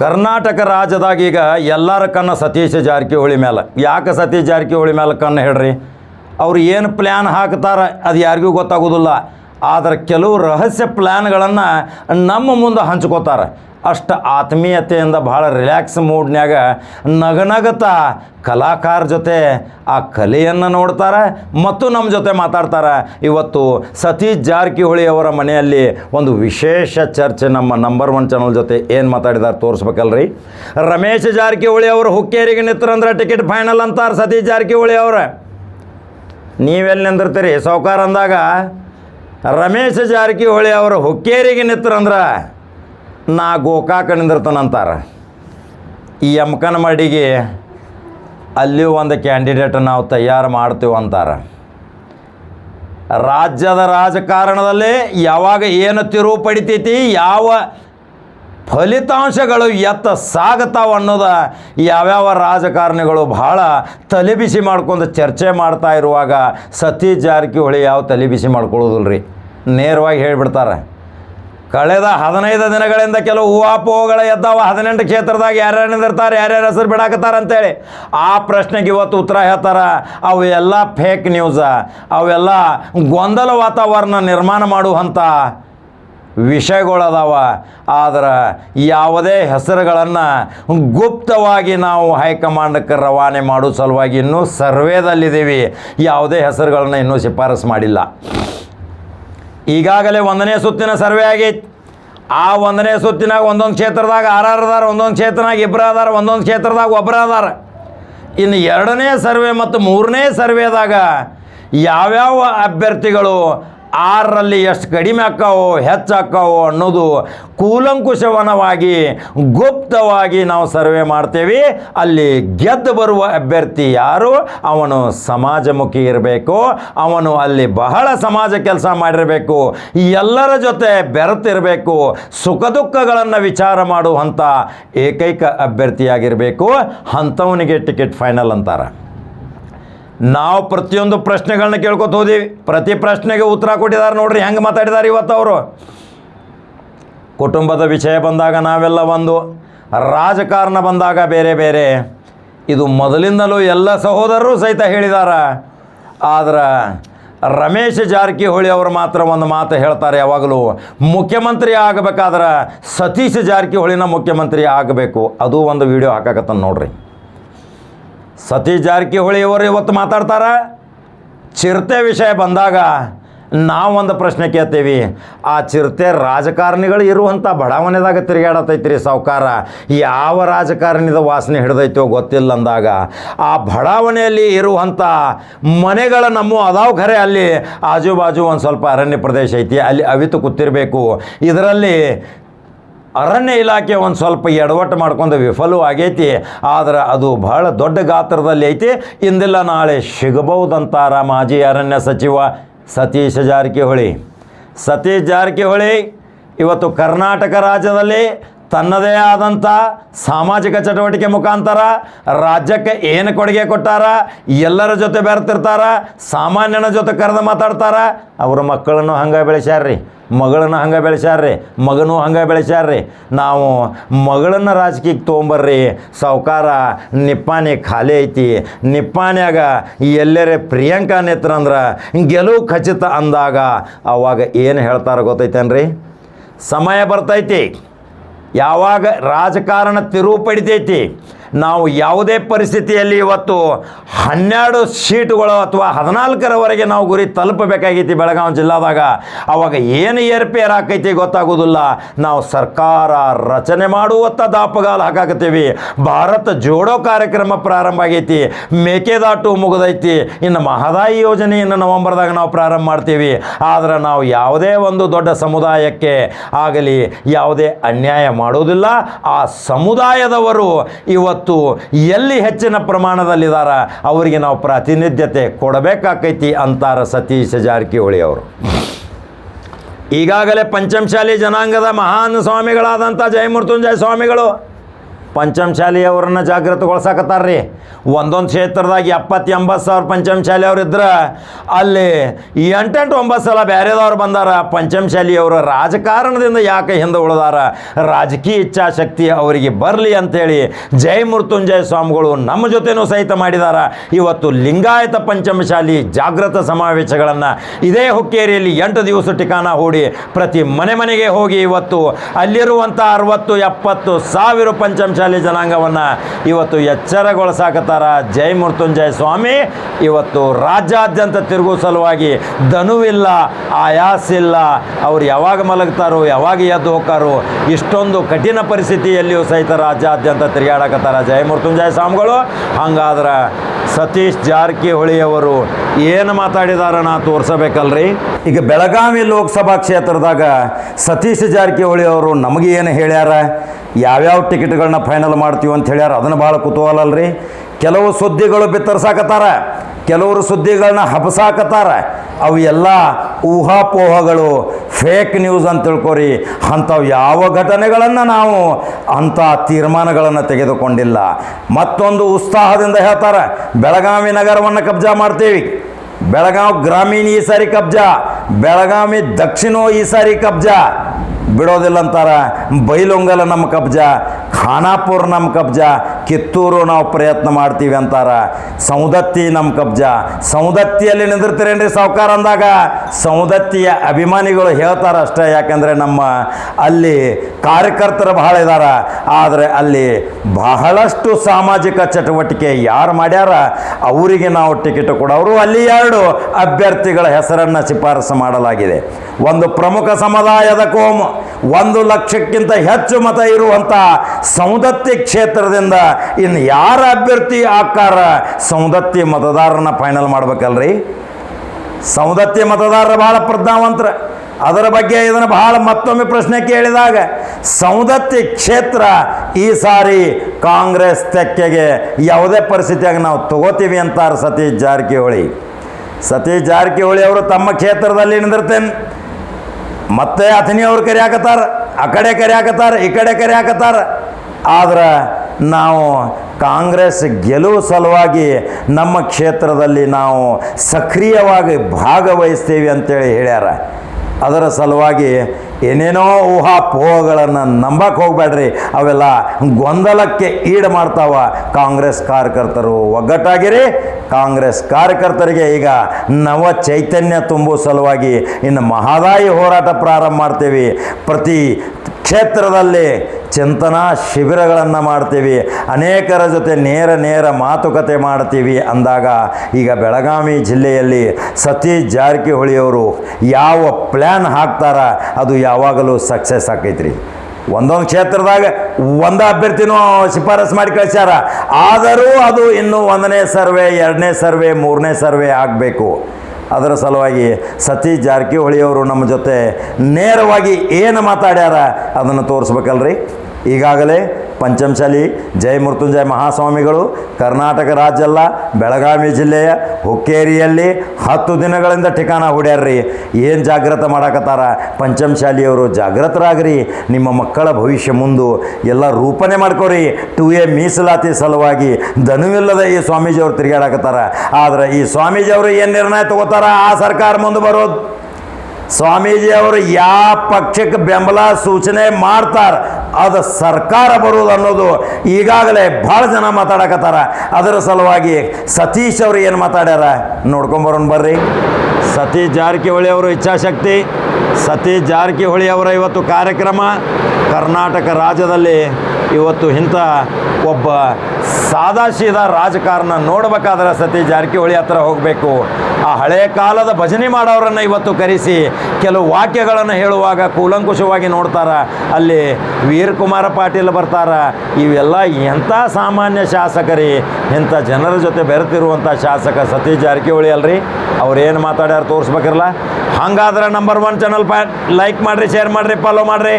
ಕರ್ನಾಟಕ ರಾಜ್ಯದಾಗ ಈಗ ಎಲ್ಲರ ಕಣ್ಣು ಸತೀಶ ಜಾರಕಿಹೊಳಿ ಮೇಲೆ ಯಾಕೆ ಸತೀಶ್ ಜಾರಕಿಹೊಳಿ ಮೇಲೆ ಕಣ್ಣು ಹೇಳ್ರಿ? ಅವ್ರು ಏನು ಪ್ಲ್ಯಾನ್ ಹಾಕ್ತಾರೆ ಅದು ಯಾರಿಗೂ ಗೊತ್ತಾಗೋದಿಲ್ಲ. ಆದರೆ ಕೆಲವು ರಹಸ್ಯ ಪ್ಲ್ಯಾನ್ಗಳನ್ನು ನಮ್ಮ ಮುಂದೆ ಹಂಚ್ಕೋತಾರೆ. ಅಷ್ಟು ಆತ್ಮೀಯತೆಯಿಂದ ಭಾಳ ರಿಲ್ಯಾಕ್ಸ್ ಮೂಡ್ನ್ಯಾಗ ನಗನಗತ ಕಲಾಕಾರ ಜೊತೆ ಆ ಕಲೆಯನ್ನು ನೋಡ್ತಾರೆ ಮತ್ತು ನಮ್ಮ ಜೊತೆ ಮಾತಾಡ್ತಾರೆ. ಇವತ್ತು ಸತೀಶ್ ಜಾರಕಿಹೊಳಿ ಅವರ ಮನೆಯಲ್ಲಿ ಒಂದು ವಿಶೇಷ ಚರ್ಚೆ ನಮ್ಮ ನಂಬರ್ ಒನ್ ಚಾನಲ್ ಜೊತೆ ಏನು ಮಾತಾಡಿದಾರೆ ತೋರಿಸ್ಬೇಕಲ್ರಿ? ರಮೇಶ್ ಜಾರಕಿಹೊಳಿ ಅವರು ಹುಕ್ಕೇರಿಗೆ ನಿಂತರಂದ್ರೆ ಟಿಕೆಟ್ ಫೈನಲ್ ಅಂತಾರೆ ಸತೀಶ್ ಜಾರಕಿಹೊಳಿ ಅವರ. ನೀವೆಲ್ಲಿ ನಿಂದಿರ್ತೀರಿ? ಸಾವ್ಕಾರ ಅಂದಾಗ ರಮೇಶ್ ಜಾರಕಿಹೊಳಿ ಅವರು ಹುಕ್ಕೇರಿಗೆ ನಿಂತ್ರಂದ್ರೆ ನಾ ಗೋಕಾಕ ನಿಂದಿರ್ತಾನಂತಾರೆ ಈ ಎಮ್ಕನ ಮಡಿಗೆ ಅಲ್ಲಿ ಒಂದು ಕ್ಯಾಂಡಿಡೇಟ್ ನಾವು ತಯಾರು ಮಾಡ್ತೀವಿ ಅಂತಾರೆ. ರಾಜ್ಯದ ರಾಜಕಾರಣದಲ್ಲಿ ಯಾವಾಗ ಏನು ತಿರುವು ಪಡಿತೈತಿ, ಯಾವ ಫಲಿತಾಂಶಗಳು ಎತ್ತ ಸಾಗತಾವ ಅನ್ನೋದ ಯಾವ್ಯಾವ ರಾಜಕಾರಣಿಗಳು ಭಾಳ ತಲೆಬಿಸಿ ಮಾಡ್ಕೊಂಡು ಚರ್ಚೆ ಮಾಡ್ತಾ ಇರುವಾಗ ಸತೀಶ್ ಜಾರಕಿಹೊಳಿ ಯಾವ ತಲೆಬಿಸಿ ಮಾಡ್ಕೊಳ್ಳೋದಿಲ್ಲ ರೀ ನೇರವಾಗಿ ಹೇಳಿಬಿಡ್ತಾರೆ. ಕಳೆದ ಹದಿನೈದು ದಿನಗಳಿಂದ ಕೆಲವು ಹೂವಾಪೋಹಗಳ ಎದ್ದಾವ. ಹದಿನೆಂಟು ಕ್ಷೇತ್ರದಾಗ ಯಾರ್ಯಾರು ನಿಂದಿರ್ತಾರೆ, ಯಾರ್ಯಾರ ಹೆಸರು ಬಿಡಾಕತ್ತಾರ ಅಂತೇಳಿ ಆ ಪ್ರಶ್ನೆಗೆ ಇವತ್ತು ಉತ್ತರ ಹೇಳ್ತಾರ. ಅವು ಎಲ್ಲ ಫೇಕ್ ನ್ಯೂಸ ಅವೆಲ್ಲ ಗೊಂದಲ ವಾತಾವರಣ ನಿರ್ಮಾಣ ಮಾಡುವಂಥ ವಿಷಯಗಳದಾವ ಆದ್ರೆ ಯಾವುದೇ ಹೆಸರುಗಳನ್ನು ಗುಪ್ತವಾಗಿ ನಾವು ಹೈಕಮಾಂಡಕ್ಕೆ ರವಾನೆ ಮಾಡೋ ಸಲುವಾಗಿ ಇನ್ನೂ ಸರ್ವೇದಲ್ಲಿದ್ದೀವಿ. ಯಾವುದೇ ಹೆಸರುಗಳನ್ನು ಇನ್ನೂ ಶಿಫಾರಸು ಮಾಡಿಲ್ಲ. ಈಗಾಗಲೇ ಒಂದನೇ ಸುತ್ತಿನ ಸರ್ವೆ ಆಗೈತಿ ಆ ಒಂದನೇ ಸುತ್ತಿನಾಗ ಒಂದೊಂದು ಕ್ಷೇತ್ರದಾಗ ಆರಾರು ಅದಾರ, ಒಂದೊಂದು ಕ್ಷೇತ್ರನಾಗ ಇಬ್ಬರು ಅದಾರ, ಒಂದೊಂದು ಕ್ಷೇತ್ರದಾಗ ಒಬ್ಬರು ಅದಾರ. ಇನ್ನು ಎರಡನೇ ಸರ್ವೆ ಮತ್ತು ಮೂರನೇ ಸರ್ವೆದಾಗ ಯಾವ್ಯಾವ ಅಭ್ಯರ್ಥಿಗಳು ಆರರಲ್ಲಿ ಎಷ್ಟು ಕಡಿಮೆ ಆಕ್ಕಾವೋ ಹೆಚ್ಚಾಕ್ಕಾವೋ ಅನ್ನೋದು ಕೂಲಂಕುಷವನವಾಗಿ ಗುಪ್ತವಾಗಿ ನಾವು ಸರ್ವೆ ಮಾಡ್ತೇವೆ. ಅಲ್ಲಿ ಗೆದ್ದು ಬರುವ ಅಭ್ಯರ್ಥಿ ಯಾರು? ಅವನು ಸಮಾಜಮುಖಿ ಇರಬೇಕು. ಅವನು ಅಲ್ಲಿ ಬಹಳ ಸಮಾಜ ಕೆಲಸ ಮಾಡಿರಬೇಕು. ಎಲ್ಲರ ಜೊತೆ ಬೆರೆತಿರಬೇಕು. ಸುಖ ದುಃಖಗಳನ್ನು ವಿಚಾರ ಮಾಡುವಂಥ ಏಕೈಕ ಅಭ್ಯರ್ಥಿಯಾಗಿರಬೇಕು. ಅಂಥವನಿಗೆ ಟಿಕೆಟ್ ಫೈನಲ್ ಅಂತಾರೆ. ನಾವು ಪ್ರತಿಯೊಂದು ಪ್ರಶ್ನೆಗಳನ್ನ ಕೇಳ್ಕೊತ ಹೋದೀವಿ. ಪ್ರತಿ ಪ್ರಶ್ನೆಗೆ ಉತ್ತರ ಕೊಟ್ಟಿದ್ದಾರೆ ನೋಡ್ರಿ, ಹೆಂಗೆ ಮಾತಾಡಿದ್ದಾರೆ ಇವತ್ತು ಅವರು. ಕುಟುಂಬದ ವಿಷಯ ಬಂದಾಗ ನಾವೆಲ್ಲ ಒಂದು, ರಾಜಕಾರಣ ಬಂದಾಗ ಬೇರೆ ಬೇರೆ. ಇದು ಮೊದಲಿಂದಲೂ ಎಲ್ಲ ಸಹೋದರರು ಸಹಿತ ಹೇಳಿದಾರ. ಆದ್ರೆ ರಮೇಶ್ ಜಾರಕಿಹೊಳಿ ಅವರು ಮಾತ್ರ ಒಂದು ಮಾತು ಹೇಳ್ತಾರೆ ಯಾವಾಗಲೂ, ಮುಖ್ಯಮಂತ್ರಿ ಆಗಬೇಕಾದ್ರೆ ಸತೀಶ್ ಜಾರಕಿಹೊಳಿನ ಮುಖ್ಯಮಂತ್ರಿ ಆಗಬೇಕು. ಅದು ಒಂದು ವಿಡಿಯೋ ಹಾಕಕತ್ತ ನೋಡ್ರಿ. ಸತೀಶ್ ಜಾರಕಿಹೊಳಿ ಅವರು ಇವತ್ತು ಮಾತಾಡ್ತಾರ? ಚಿರತೆ ವಿಷಯ ಬಂದಾಗ ನಾವೊಂದು ಪ್ರಶ್ನೆ ಕೇಳ್ತೀವಿ. ಆ ಚಿರತೆ ರಾಜಕಾರಣಿಗಳು ಇರುವಂಥ ಬಡಾವಣೆದಾಗ ತಿರುಗಾಡತೈತ್ರಿ ಸಾವುಕಾರ. ಯಾವ ರಾಜಕಾರಣಿದ ವಾಸನೆ ಹಿಡ್ದೈತೋ ಗೊತ್ತಿಲ್ಲ ಅಂದಾಗ ಆ ಬಡಾವಣೆಯಲ್ಲಿ ಇರುವಂಥ ಮನೆಗಳ ನಮ್ಮ ಅದಾವು ಖರೆ ಅಲ್ಲಿ. ಆಜು ಬಾಜು ಒಂದು ಸ್ವಲ್ಪ ಅರಣ್ಯ ಪ್ರದೇಶ ಐತಿ, ಅಲ್ಲಿ ಅವಿತು ಕೂತಿರಬೇಕು ಇದರಲ್ಲಿ ಅರಣ್ಯ ಇಲಾಖೆ ಒಂದು ಸ್ವಲ್ಪ ಎಡವಟ್ಟು ಮಾಡ್ಕೊಂಡು ವಿಫಲವಾಗೈತಿ ಆದ್ರೆ ಅದು ಬಹಳ ದೊಡ್ಡ ಗಾತ್ರದಲ್ಲಿ ಐತಿ. ಇಂದಿಲ್ಲ ನಾಳೆ ಸಿಗಬಹುದಂತಾರ ಮಾಜಿ ಅರಣ್ಯ ಸಚಿವ ಸತೀಶ್ ಜಾರಕಿಹೊಳಿ. ಸತೀಶ್ ಜಾರಕಿಹೊಳಿ, ಇವತ್ತು ಕರ್ನಾಟಕ ರಾಜ್ಯದಲ್ಲಿ ತನ್ನದೇ ಆದಂಥ ಸಾಮಾಜಿಕ ಚಟುವಟಿಕೆ ಮುಖಾಂತರ ರಾಜ್ಯಕ್ಕೆ ಏನು ಕೊಡುಗೆ ಕೊಟ್ಟಾರ, ಎಲ್ಲರ ಜೊತೆ ಬೆರೆತಿರ್ತಾರ, ಸಾಮಾನ್ಯನ ಜೊತೆ ಕರೆದು ಮಾತಾಡ್ತಾರ, ಅವರ ಮಕ್ಕಳನ್ನು ಹಂಗೆ ಬೆಳೆಸ್ಯಾರ್ರಿ, ಮಗಳನ್ನು ಹಂಗೆ ಬೆಳೆಸ್ಯಾರ್ರಿ, ಮಗನೂ ಹಂಗೆ ಬೆಳೆಸ್ಯಾರ್ರಿ. ನಾವು ಮಗಳನ್ನು ರಾಜಕೀಯಕ್ಕೆ ತೊಗೊಂಬರ್ರಿ, ಸಾವುಕಾರ ನಿಪ್ಪಾಣಿ ಖಾಲಿ ಐತಿ. ನಿಪ್ಪಾಣ್ಯಾಗ ಎಲ್ಲರೇ ಪ್ರಿಯಾಂಕಾ ನಿತ್ರಂದ್ರೆ ಗೆಲುವು ಖಚಿತ ಅಂದಾಗ ಅವಾಗ ಏನು ಹೇಳ್ತಾರ ಗೊತ್ತೈತೇನ್ರಿ? ಸಮಯ ಬರ್ತೈತಿ. ಯಾವಾಗ ರಾಜಕಾರಣ ತಿರುವು ಪಡಿತೈತಿ? ನಾವು ಯಾವುದೇ ಪರಿಸ್ಥಿತಿಯಲ್ಲಿ ಇವತ್ತು ಹನ್ನೆರಡು ಸೀಟುಗಳು ಅಥವಾ ಹದಿನಾಲ್ಕರವರೆಗೆ ನಾವು ಗುರಿ ತಲುಪಬೇಕಾಗೈತಿ ಬೆಳಗಾವಿ ಜಿಲ್ಲಾದಾಗ. ಅವಾಗ ಏನು ಏರ್ಪೇರ್ ಆಕೈತಿ ಗೊತ್ತಾಗೋದಿಲ್ಲ. ನಾವು ಸರ್ಕಾರ ರಚನೆ ಮಾಡುವತ್ತ ದಾಪಗಾಲ ಹಾಕಾಕತ್ತೀವಿ. ಭಾರತ ಜೋಡೋ ಕಾರ್ಯಕ್ರಮ ಪ್ರಾರಂಭ ಆಗೈತಿ. ಮೇಕೆದಾಟು ಮುಗಿದೈತಿ. ಇನ್ನು ಮಹದಾಯಿ ಯೋಜನೆಯನ್ನು ನವೆಂಬರ್ದಾಗ ನಾವು ಪ್ರಾರಂಭ ಮಾಡ್ತೀವಿ. ಆದರೆ ನಾವು ಯಾವುದೇ ಒಂದು ದೊಡ್ಡ ಸಮುದಾಯಕ್ಕೆ ಆಗಲಿ ಯಾವುದೇ ಅನ್ಯಾಯ ಮಾಡೋದಿಲ್ಲ ಆ ಸಮುದಾಯದವರು ಇವತ್ತು ಎಲ್ಲಿ ಹೆಚ್ಚಿನ ಪ್ರಮಾಣದಲ್ಲಿದ್ದಾರೆ ಅವರಿಗೆ ನಾವು ಪ್ರಾತಿನಿಧ್ಯತೆ ಕೊಡಬೇಕಾಕೈತಿ ಅಂತಾರ ಸತೀಶ್ ಜಾರಕಿಹೊಳಿ ಅವರು. ಈಗಾಗಲೇ ಪಂಚಮಶಾಲಿ ಜನಾಂಗದ ಮಹಾನ್ ಸ್ವಾಮಿಗಳಾದಂಥ ಜಯಮೃತ್ಯುಂಜಯ ಸ್ವಾಮಿಗಳು ಪಂಚಮಶಾಲಿಯವ್ರನ್ನ ಜಾಗೃತಗೊಳ್ಸಕತ್ತಾರ ರೀ ಒಂದೊಂದು ಕ್ಷೇತ್ರದಾಗ ಎಪ್ಪತ್ತು ಎಂಬತ್ತು ಸಾವಿರ ಪಂಚಮಶಾಲಿಯವ್ರು ಇದ್ರೆ ಅಲ್ಲಿ ಎಂಟೆಂಟು ಒಂಬತ್ತು ಸಲ ಬೇರೆದವ್ರು ಬಂದಾರ. ಪಂಚಮಶಾಲಿಯವರು ರಾಜಕಾರಣದಿಂದ ಯಾಕೆ ಹಿಂದೆ ಉಳಿದಾರ? ರಾಜಕೀಯ ಇಚ್ಛಾಶಕ್ತಿ ಅವರಿಗೆ ಬರಲಿ ಅಂತೇಳಿ ಜೈ ಮೃತ್ಯುಂಜಯ ಸ್ವಾಮಿಗಳು ನಮ್ಮ ಜೊತೆನೂ ಸಹಿತ ಮಾಡಿದಾರ. ಇವತ್ತು ಲಿಂಗಾಯತ ಪಂಚಮಶಾಲಿ ಜಾಗೃತ ಸಮಾವೇಶಗಳನ್ನು ಇದೇ ಹುಕ್ಕೇರಿಯಲ್ಲಿ ಎಂಟು ದಿವಸ ಟಿಕಾಣ ಹೂಡಿ ಪ್ರತಿ ಮನೆ ಮನೆಗೆ ಹೋಗಿ ಇವತ್ತು ಅಲ್ಲಿರುವಂಥ ಅರವತ್ತು ಎಪ್ಪತ್ತು ಸಾವಿರ ಪಂಚಮಶಾಲಿ ಜನಾಂಗವನ್ನು ಇವತ್ತು ಎಚ್ಚರಗೊಳಿಸಾಕತ್ತಾರ. ಜೈ ಮೃತ್ಯುಂಜಯ ಸ್ವಾಮಿ. ಇವತ್ತು ರಾಜ್ಯಾದ್ಯಂತ ತಿರುಗೋ ಸಲುವಾಗಿ ದನುವಿಲ್ಲ, ಆಯಾಸಿಲ್ಲ. ಅವ್ರು ಯಾವಾಗ ಮಲಗ್ತಾರೋ, ಯಾವಾಗ ಎದ್ದು ಹೋಗ್ತಾರೋ, ಇಷ್ಟೊಂದು ಕಠಿಣ ಪರಿಸ್ಥಿತಿಯಲ್ಲಿಯೂ ಸಹಿತ ರಾಜ್ಯಾದ್ಯಂತ ತಿರುಗಾಡಕತ್ತಾರ. ಜಯ ಮೃತ್ಯುಂಜಯ ಸ್ವಾಮಿಗಳು. ಹಂಗಾದ್ರೆ ಸತೀಶ್ ಜಾರಕಿಹೊಳಿಯವರು ಏನು ಮಾತಾಡಿದಾರ ನಾ ತೋರಿಸಬೇಕಲ್ರಿ? ಈಗ ಬೆಳಗಾವಿ ಲೋಕಸಭಾ ಕ್ಷೇತ್ರದಾಗ ಸತೀಶ್ ಜಾರಕಿಹೊಳಿ ಅವರು ನಮಗೆ ಏನು ಹೇಳ್ಯಾರ? ಯಾವ್ಯಾವ ಟಿಕೆಟ್ಗಳನ್ನ ಫೈನಲ್ ಮಾಡ್ತೀವಿ ಅಂತ ಹೇಳ್ಯಾರ, ಅದನ್ನು ಭಾಳ ಕುತೂಹಲ ಅಲ್ರಿ. ಕೆಲವು ಸುದ್ದಿಗಳು ಬಿತ್ತರಿಸಾಕತ್ತಾರ, ಕೆಲವರು ಸುದ್ದಿಗಳನ್ನ ಹಬಸಾಕತ್ತಾರ, ಅವು ಎಲ್ಲ ಊಹಾಪೋಹಗಳು ಫೇಕ್ ನ್ಯೂಸ್ ಅಂತ ತಿಳ್ಕೊರಿ, ಅಂಥವು ಯಾವ ಘಟನೆಗಳನ್ನು ನಾವು ಅಂಥ ತೀರ್ಮಾನಗಳನ್ನು ತೆಗೆದುಕೊಂಡಿಲ್ಲ. ಮತ್ತೊಂದು ಉತ್ಸಾಹದಿಂದ ಹೇಳ್ತಾರೆ, ಬೆಳಗಾವಿ ನಗರವನ್ನು ಕಬ್ಜಾ ಮಾಡ್ತೀವಿ. ಬೆಳಗಾವಿ ಗ್ರಾಮೀಣ ಈ ಸಾರಿ ಕಬ್ಜಾ, ಬೆಳಗಾವಿ ದಕ್ಷಿಣ ಈ ಸಾರಿ ಕಬ್ಜಾ. ಬಿಡೋದಿಲ್ಲ ಅಂತಾರೆ. ಬೈಲೊಂಗಲ ನಮ್ಮ ಕಬ್ಜ, ಖಾನಾಪುರ ನಮ್ಮ ಕಬ್ಜ, ಕಿತ್ತೂರು ನಾವು ಪ್ರಯತ್ನ ಮಾಡ್ತೀವಿ ಅಂತಾರೆ. ಸೌದತ್ತಿ ನಮ್ಮ ಕಬ್ಜ, ಸೌದತ್ತಿಯಲ್ಲಿ ನಿಂದಿರ್ತೀರೇನ್ರಿ ಸಾವುಕಾರ ಅಂದಾಗ? ಸೌದತ್ತಿಯ ಅಭಿಮಾನಿಗಳು ಹೇಳ್ತಾರ ಅಷ್ಟೇ, ಯಾಕಂದರೆ ನಮ್ಮ ಅಲ್ಲಿ ಕಾರ್ಯಕರ್ತರು ಬಹಳ ಇದಾರ. ಆದರೆ ಅಲ್ಲಿ ಬಹಳಷ್ಟು ಸಾಮಾಜಿಕ ಚಟುವಟಿಕೆ ಯಾರು ಮಾಡ್ಯಾರ? ಅವರಿಗೆ ನಾವು ಟಿಕೆಟ್ ಕೊಡೋರು. ಅಲ್ಲಿ ಎರಡು ಅಭ್ಯರ್ಥಿಗಳ ಹೆಸರನ್ನು ಶಿಫಾರಸು ಮಾಡಲಾಗಿದೆ. ಒಂದು ಪ್ರಮುಖ ಸಮುದಾಯದ ಕೋಮ, ಒಂದು ಲಕ್ಷಕ್ಕಿಂತ ಹೆಚ್ಚು ಮತ ಇರುವಂಥ ಸೌದತ್ತಿ ಕ್ಷೇತ್ರದಿಂದ ಇನ್ನು ಯಾರ ಅಭ್ಯರ್ಥಿ ಆಕಾರ ಸೌದತ್ತಿ ಮತದಾರನ ಫೈನಲ್ ಮಾಡ್ಬೇಕಲ್ರಿ? ಸೌದತ್ತಿ ಮತದಾರರು ಭಾಳ ಪ್ರಜ್ಞಾವಂತರ. ಅದರ ಬಗ್ಗೆ ಇದನ್ನು ಬಹಳ ಮತ್ತೊಮ್ಮೆ ಪ್ರಶ್ನೆ ಕೇಳಿದಾಗ, ಸೌದತ್ತಿ ಕ್ಷೇತ್ರ ಈ ಸಾರಿ ಕಾಂಗ್ರೆಸ್ ತೆಕ್ಕೆಗೆ ಯಾವುದೇ ಪರಿಸ್ಥಿತಿಯಾಗ ನಾವು ತಗೋತೀವಿ ಅಂತಾರೆ ಸತೀಶ್ ಜಾರಕಿಹೊಳಿ. ಸತೀಶ್ ಜಾರಕಿಹೊಳಿ ಅವರು ತಮ್ಮ ಕ್ಷೇತ್ರದಲ್ಲಿ ನಿಂದಿರ್ತೇನೆ. ಮತ್ತೆ ಅಥಣಿ ಅವ್ರು ಕರಿಯಾಕತ್ತಾರ ಆ ಕಡೆ ಕರಿಯಾಕತ್ತಾರ ಈ ಕಡೆ ಕರಿಯಾಕತ್ತಾರ ಆದ್ರೆ ನಾವು ಕಾಂಗ್ರೆಸ್ ಗೆಲುವು ಸಲುವಾಗಿ ನಮ್ಮ ಕ್ಷೇತ್ರದಲ್ಲಿ ನಾವು ಸಕ್ರಿಯವಾಗಿ ಭಾಗವಹಿಸ್ತೀವಿ ಅಂತೇಳಿ ಹೇಳ್ಯಾರ. ಅದರ ಸಲುವಾಗಿ ಏನೇನೋ ಊಹಾಪೋಹಗಳನ್ನು ನಂಬಕ್ಕೆ ಹೋಗ್ಬೇಡ್ರಿ. ಅವೆಲ್ಲ ಗೊಂದಲಕ್ಕೆ ಈಡು ಮಾಡ್ತಾವ. ಕಾಂಗ್ರೆಸ್ ಕಾರ್ಯಕರ್ತರು ಒಗ್ಗಟ್ಟಾಗಿರಿ. ಕಾಂಗ್ರೆಸ್ ಕಾರ್ಯಕರ್ತರಿಗೆ ಈಗ ನವ ಚೈತನ್ಯ ತುಂಬುವ ಸಲುವಾಗಿ ಇನ್ನು ಮಹದಾಯಿ ಹೋರಾಟ ಪ್ರಾರಂಭ ಮಾಡ್ತೀವಿ. ಪ್ರತಿ ಕ್ಷೇತ್ರದಲ್ಲಿ ಚಿಂತನಾ ಶಿಬಿರಗಳನ್ನು ಮಾಡ್ತೀವಿ. ಅನೇಕರ ಜೊತೆ ನೇರ ನೇರ ಮಾತುಕತೆ ಮಾಡ್ತೀವಿ ಅಂದಾಗ ಈಗ ಬೆಳಗಾವಿ ಜಿಲ್ಲೆಯಲ್ಲಿ ಸತೀಶ್ ಜಾರಕಿಹೊಳಿಯವರು ಯಾವ ಪ್ಲ್ಯಾನ್ ಹಾಕ್ತಾರ ಅದು ಯಾವಾಗಲೂ ಸಕ್ಸಸ್ ಆಕೈತ್ರಿ. ಒಂದೊಂದು ಕ್ಷೇತ್ರದಾಗ ಒಂದು ಅಭ್ಯರ್ಥಿನೂ ಶಿಫಾರಸು ಮಾಡಿ ಕಳಿಸ್ಯಾರ. ಆದರೂ ಅದು ಇನ್ನೂ ಒಂದನೇ ಸರ್ವೆ, ಎರಡನೇ ಸರ್ವೆ, ಮೂರನೇ ಸರ್ವೆ ಆಗಬೇಕು. ಅದರ ಸಲುವಾಗಿ ಸತೀಶ್ ಜಾರಕಿಹೊಳಿಯವರು ನಮ್ಮ ಜೊತೆ ನೇರವಾಗಿ ಏನು ಮಾತಾಡ್ಯಾರ ಅದನ್ನು ತೋರಿಸ್ಬೇಕಲ್ರಿ? ಈಗಾಗಲೇ ಪಂಚಮಶಾಲಿ ಜಯ ಮೃತ್ಯುಂಜಯ ಮಹಾಸ್ವಾಮಿಗಳು, ಕರ್ನಾಟಕ ರಾಜ್ಯ ಅಲ್ಲ, ಬೆಳಗಾವಿ ಜಿಲ್ಲೆಯ ಹುಕ್ಕೇರಿಯಲ್ಲಿ ಹತ್ತು ದಿನಗಳಿಂದ ಠಿಕಾಣ ಹೊಡ್ಯಾರ್ರಿ. ಏನು ಜಾಗೃತ ಮಾಡಾಕತ್ತಾರ? ಪಂಚಮಶಾಲಿಯವರು ಜಾಗೃತರಾಗ್ರಿ ನಿಮ್ಮ ಮಕ್ಕಳ ಭವಿಷ್ಯ ಮುಂದು ಎಲ್ಲ ರೂಪಣೆ ಮಾಡ್ಕೊರಿ. ಟು ಎ ಮೀಸಲಾತಿ ಸಲುವಾಗಿ ದನುವಿಲ್ಲದ ಈ ಸ್ವಾಮೀಜಿಯವರು ತಿರುಗಾಡಕತ್ತಾರ. ಆದರೆ ಈ ಸ್ವಾಮೀಜಿಯವರು ಏನು ನಿರ್ಣಯ ತಗೋತಾರ? ಆ ಸರ್ಕಾರ ಮುಂದೆ ಬರೋದು. ಸ್ವಾಮೀಜಿ ಅವರು ಯಾವ ಪಕ್ಷಕ್ಕೆ ಬೆಂಬಲ ಸೂಚನೆ ಮಾಡ್ತಾರ? ಅದು ಸರ್ಕಾರ ಬರುವುದು ಅನ್ನೋದು ಈಗಾಗಲೇ ಭಾಳ ಜನ ಮಾತಾಡಕತ್ತಾರ. ಅದರ ಸಲುವಾಗಿ ಸತೀಶ್ ಅವರು ಏನು ಮಾತಾಡ್ಯಾರ? ನೋಡ್ಕೊಂಬರೋಣ ಬರ್ರಿ. ಸತೀಶ್ ಜಾರಕಿಹೊಳಿ ಅವರು ಇಚ್ಛಾಶಕ್ತಿ, ಸತೀಶ್ ಜಾರಕಿಹೊಳಿ ಅವರ ಇವತ್ತು ಕಾರ್ಯಕ್ರಮ, ಕರ್ನಾಟಕ ರಾಜ್ಯದಲ್ಲಿ ಇವತ್ತು ಇಂಥ ಒಬ್ಬ ಸಾದಾಶೀದ ರಾಜಕಾರಣ ನೋಡಬೇಕಾದ್ರೆ ಸತೀಶ್ ಜಾರಕಿಹೊಳಿ ಹತ್ರ ಹೋಗಬೇಕು. ಆ ಹಳೆಯ ಕಾಲದ ಭಜನೆ ಮಾಡೋರನ್ನು ಇವತ್ತು ಕರೆಸಿ ಕೆಲವು ವಾಕ್ಯಗಳನ್ನು ಹೇಳುವಾಗ ಕೂಲಂಕುಷವಾಗಿ ನೋಡ್ತಾರ. ಅಲ್ಲಿ ವೀರಕುಮಾರ ಪಾಟೀಲ್ ಬರ್ತಾರ. ಇವೆಲ್ಲ ಎಂಥ ಸಾಮಾನ್ಯ ಶಾಸಕರಿ. ಇಂಥ ಜನರ ಜೊತೆ ಬೆರೆತಿರುವಂಥ ಶಾಸಕ ಸತೀಶ್ ಜಾರಕಿಹೊಳಿ ಅಲ್ರಿ? ಅವ್ರೇನು ಮಾತಾಡ್ಯಾರ ತೋರಿಸ್ಬೇಕಿರಲ್ಲ ಹಂಗಾದ್ರೆ ನಂಬರ್ ಒನ್ ಚಾನಲ್ ಪಾ ಲೈಕ್ ಮಾಡಿರಿ ಶೇರ್ ಮಾಡಿರಿ ಫಾಲೋ ಮಾಡಿರಿ.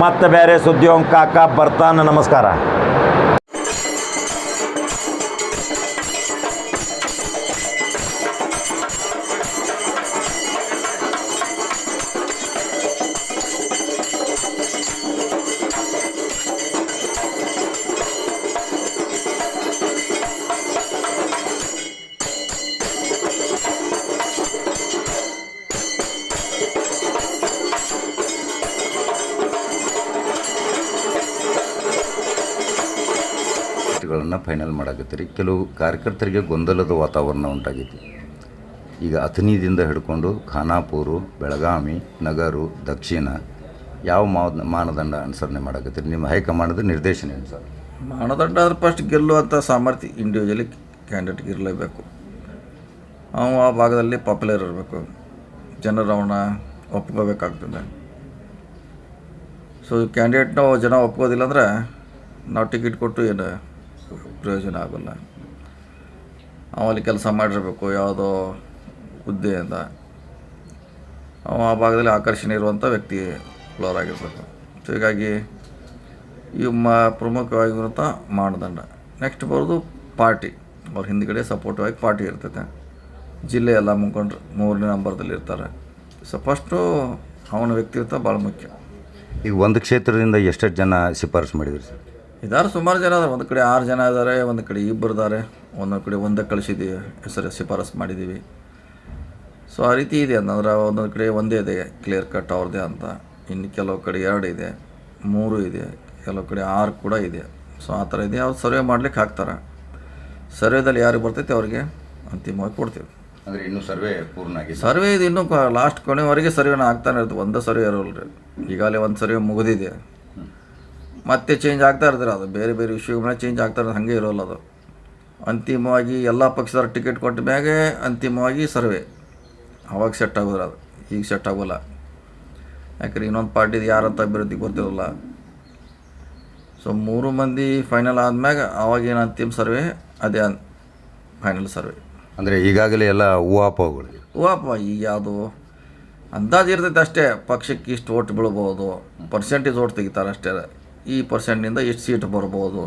ಮತ್ತೆ ಬೇರೆ ಸುದ್ದಿ ಕಾಕ ಬರ್ತಾನೆ. ನಮಸ್ಕಾರ. ಫೈನಲ್ ಮಾಡಾಕತ್ತೀರಿ. ಕೆಲವು ಕಾರ್ಯಕರ್ತರಿಗೆ ಗೊಂದಲದ ವಾತಾವರಣ ಉಂಟಾಗೈತಿ. ಈಗ ಅಥಣಿದಿಂದ ಹಿಡ್ಕೊಂಡು ಖಾನಾಪೂರು, ಬೆಳಗಾವಿ, ನಗರು, ದಕ್ಷಿಣ ಯಾವ ಮಾನದಂಡ ಅನುಸರಣೆ ಮಾಡಾಕತ್ತೀರಿ? ನಿಮ್ಮ ಹೈಕಮಾಂಡದ ನಿರ್ದೇಶನ ಏನು ಸರ್? ಮಾನದಂಡ ಆದ್ರೆ ಫಸ್ಟ್ ಗೆಲ್ಲುವಂಥ ಸಾಮರ್ಥ್ಯ ಇಂಡಿವಿಜುವಲಿ ಕ್ಯಾಂಡಿಡೇಟ್ಗೆ ಇರಲೇಬೇಕು ಅವನು ಆ ಭಾಗದಲ್ಲಿ ಪಾಪ್ಯುಲರ್ ಇರಬೇಕು. ಜನರು ಅವನ ಒಪ್ಕೋಬೇಕಾಗ್ತದೆ. ಸೊ ಕ್ಯಾಂಡಿಡೇಟ್ನ ಜನ ಒಪ್ಕೋದಿಲ್ಲ ಅಂದರೆ ನಾವು ಟಿಕೆಟ್ ಕೊಟ್ಟು ಏನು ಪ್ರಯೋಜನ ಆಗೋಲ್ಲ. ಅವಲ್ಲಿ ಕೆಲಸ ಮಾಡಿರಬೇಕು, ಯಾವುದೋ ಹುದ್ದೆಯಿಂದ ಅವ ಆ ಭಾಗದಲ್ಲಿ ಆಕರ್ಷಣೆ ಇರುವಂಥ ವ್ಯಕ್ತಿ ಆಗಿರ್ಬೇಕು ಸೊ ಹೀಗಾಗಿ ಈ ಮ ಪ್ರಮುಖವಾಗಿರುವಂಥ ಮಾನದಂಡ. ನೆಕ್ಸ್ಟ್ ಬರೋದು ಪಾರ್ಟಿ. ಅವ್ರ ಹಿಂದ್ಗಡೆ ಸಪೋರ್ಟಿವ್ ಆಗಿ ಪಾರ್ಟಿ ಇರ್ತೈತೆ. ಜಿಲ್ಲೆ ಎಲ್ಲ ಮುಖಂಡ್ರು ಮೂರನೇ ನಂಬರ್ದಲ್ಲಿ ಇರ್ತಾರೆ. ಸೊ ಫಸ್ಟು ಅವನ ವ್ಯಕ್ತಿತ್ವ ಭಾಳ ಮುಖ್ಯ. ಈಗ ಒಂದು ಕ್ಷೇತ್ರದಿಂದ ಎಷ್ಟೆಷ್ಟು ಜನ ಶಿಫಾರಸು ಮಾಡಿದ್ರಿ ಸರ್? ಇದಾರೆ ಸುಮಾರು ಜನ ಅದಾರೆ. ಒಂದು ಕಡೆ ಆರು ಜನ ಇದ್ದಾರೆ ಒಂದು ಕಡೆ ಇಬ್ಬರು ಇದ್ದಾರೆ ಒಂದೊಂದು ಕಡೆ ಒಂದೇ ಕಳಿಸಿದ್ದೀವಿ ಹೆಸರು ಶಿಫಾರಸು ಮಾಡಿದ್ದೀವಿ ಸೊ ಆ ರೀತಿ ಇದೆ. ಅಂತಂದ್ರೆ ಒಂದೊಂದು ಕಡೆ ಒಂದೇ ಇದೆ ಕ್ಲಿಯರ್ ಕಟ್ ಅವ್ರದ್ದೇ ಅಂತ. ಇನ್ನು ಕೆಲವು ಕಡೆ ಎರಡು ಇದೆ ಮೂರು ಇದೆ ಕೆಲವು ಕಡೆ ಆರು ಕೂಡ ಇದೆ. ಸೊ ಆ ಥರ ಇದೆ. ಅವ್ರು ಸರ್ವೆ ಮಾಡ್ಲಿಕ್ಕೆ ಹಾಕ್ತಾರೆ. ಸರ್ವೆದಲ್ಲಿ ಯಾರು ಬರ್ತೈತೆ ಅವ್ರಿಗೆ ಅಂತಿಮವಾಗಿ ಕೊಡ್ತೀವಿ. ಅಂದರೆ ಇನ್ನೂ ಸರ್ವೆ ಪೂರ್ಣ ಆಗಿದೆ ಸರ್ವೆ ಇದು ಇನ್ನೂ ಲಾಸ್ಟ್ ಕೊನೆವರೆಗೆ ಸರ್ವೆನ ಆಗ್ತಾನೆ ಇರ್ತದೆ ಒಂದೇ ಸರ್ವೆ ಇರೋಲ್ಲ ರೀ ಈಗಾಗಲೇ ಒಂದು ಸರ್ವೆ ಮುಗಿದಿದೆ. ಮತ್ತೆ ಚೇಂಜ್ ಆಗ್ತಾ ಇರ್ತಾರೆ ಅದು. ಬೇರೆ ಬೇರೆ ವಿಷಯಗಳ ಮೇಲೆ ಚೇಂಜ್ ಆಗ್ತಾ ಇರೋದು ಹಾಗೆ ಇರೋಲ್ಲ ಅದು. ಅಂತಿಮವಾಗಿ ಎಲ್ಲ ಪಕ್ಷದವ್ರ ಟಿಕೆಟ್ ಕೊಟ್ಟ ಮ್ಯಾಗೆ ಅಂತಿಮವಾಗಿ ಸರ್ವೆ. ಅವಾಗ ಸೆಟ್ ಆಗೋದ್ರ ಅದು. ಈಗ ಸೆಟ್ ಆಗೋಲ್ಲ. ಯಾಕಂದ್ರೆ ಇನ್ನೊಂದು ಪಾರ್ಟಿದು ಯಾರಂತ ಅಭಿವೃದ್ಧಿ ಗೊತ್ತಿರೋಲ್ಲ ಸೊ ಮೂರು ಮಂದಿ ಫೈನಲ್ ಆದ್ಮ್ಯಾಗ ಅವಾಗೇನು ಅಂತಿಮ ಸರ್ವೆ ಅದೇ ಫೈನಲ್ ಸರ್ವೆ. ಅಂದರೆ ಈಗಾಗಲೇ ಎಲ್ಲ ಹೂವಾಪಗಳು ಹೂವಾಪ ಈಗ ಯಾವುದು? ಅಂದಾಜು ಇರ್ತೈತೆ ಅಷ್ಟೇ. ಪಕ್ಷಕ್ಕೆ ಇಷ್ಟು ಓಟ್ ಬೀಳ್ಬೋದು. ಪರ್ಸೆಂಟೇಜ್ ಓಟ್ ತೆಗಿತಾರೆ ಅಷ್ಟೇ. ಈ ಪರ್ಸೆಂಟ್ನಿಂದ ಎಷ್ಟು ಸೀಟ್ ಬರ್ಬೋದು?